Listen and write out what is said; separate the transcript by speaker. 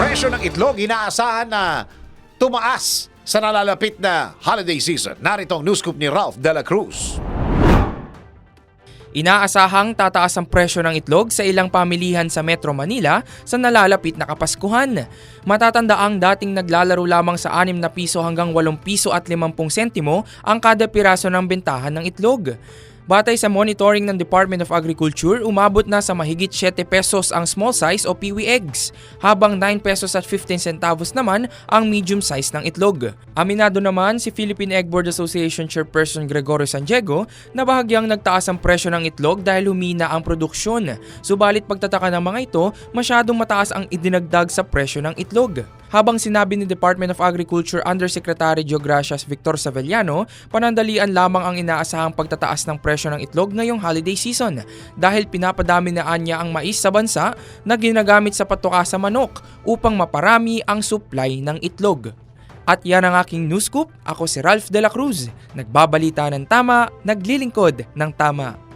Speaker 1: Presyo ng itlog inaasahan na tumaas sa nalalapit na holiday season. Narito ang news scoop ni Ralph De La Cruz.
Speaker 2: Inaasahang tataas ang presyo ng itlog sa ilang pamilihan sa Metro Manila sa nalalapit na Kapaskuhan. Matatanda ang dating naglalaro lamang sa 6 na piso hanggang 8 piso at 50 sentimo ang kada piraso ng bentahan ng itlog. Batay sa monitoring ng Department of Agriculture, umabot na sa mahigit 7 pesos ang small size o peewee eggs, habang 9 pesos at 15 centavos naman ang medium size ng itlog. Aminado naman si Philippine Egg Board Association Chairperson Gregorio San Diego na bahagyang nagtaas ang presyo ng itlog dahil humina ang produksyon. Subalit pagtataka ng mga ito, masyadong mataas ang idinagdag sa presyo ng itlog. Habang sinabi ni Department of Agriculture Undersecretary Geogracias Victor Savellano, panandalian lamang ang inaasahang pagtataas ng presyo ng itlog ngayong holiday season dahil pinapadami na anya ang mais sa bansa na ginagamit sa patuka sa manok upang maparami ang supply ng itlog. At yan ang aking news scoop. Ako si Ralph De La Cruz. Nagbabalita ng tama, naglilingkod ng tama.